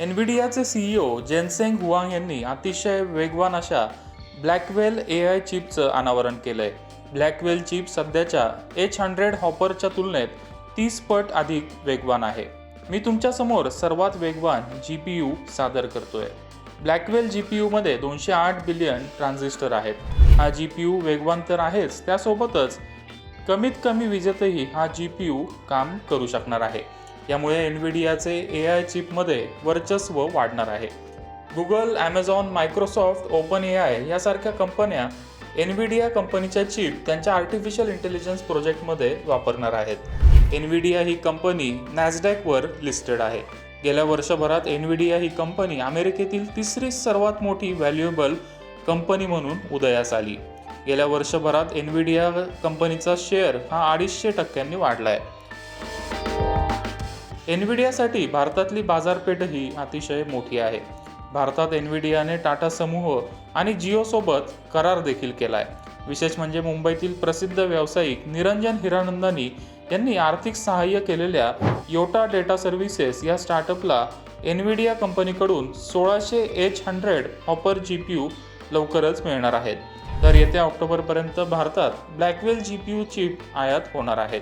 एनव्हिडियाचे CEO जेनसेंग Huang यांनी अतिशय वेगवान अशा ब्लॅकवेल ए आय चिपचं अनावरण केलं आहे ब्लॅकवेल चिप सध्याच्या एच हंड्रेड हॉपरच्या तुलनेत तीस पट अधिक वेगवान आहे. मी तुमच्यासमोर सर्वात वेगवान जी पी यू सादर करतोय. ब्लॅकवेल जी पी यूमध्ये दोनशे आठ बिलियन ट्रान्झिस्टर आहेत. हा जी पी यू वेगवान तर आहेच त्यासोबतच कमीत कमी विजेतही हा जी पी यू काम करू शकणार आहे. यामुळे एनव्हिडियाचे ए आय चिपमध्ये वर्चस्व वाढणार आहे. Google Amazon Microsoft open A I यासारख्या कंपन्या एनव्हिडिया कंपनीच्या चिप त्यांच्या आर्टिफिशियल इंटेलिजन्स प्रोजेक्टमध्ये वापरणार आहेत. एनव्हिडिया ही कंपनी नॅसडॅकवर लिस्टेड आहे. गेल्या वर्षभरात एनव्हिडिया ही कंपनी अमेरिकेतील तिसरी सर्वात मोठी व्हॅल्युएबल कंपनी म्हणून उदयास आली. गेल्या वर्षभरात एनव्हिडिया कंपनीचा शेअर हा अडीचशे टक्क्यांनी वाढला आहे एनव्हिडियासाठी भारतातली बाजारपेठही अतिशय मोठी आहे. भारतात एनव्हिडियाने टाटा समूह आणि जिओसोबत करार देखील केला आहे विशेष म्हणजे मुंबईतील प्रसिद्ध व्यावसायिक निरंजन हिरानंदानी यांनी आर्थिक सहाय्य केलेल्या योटा डेटा सर्व्हिसेस या स्टार्टअपला एनव्हिडिया कंपनीकडून सोळाशे H hundred Hopper G P U लवकरच मिळणार आहेत. तर येत्या ऑक्टोबरपर्यंत भारतात Blackwell G P U chip आयात होणार आहेत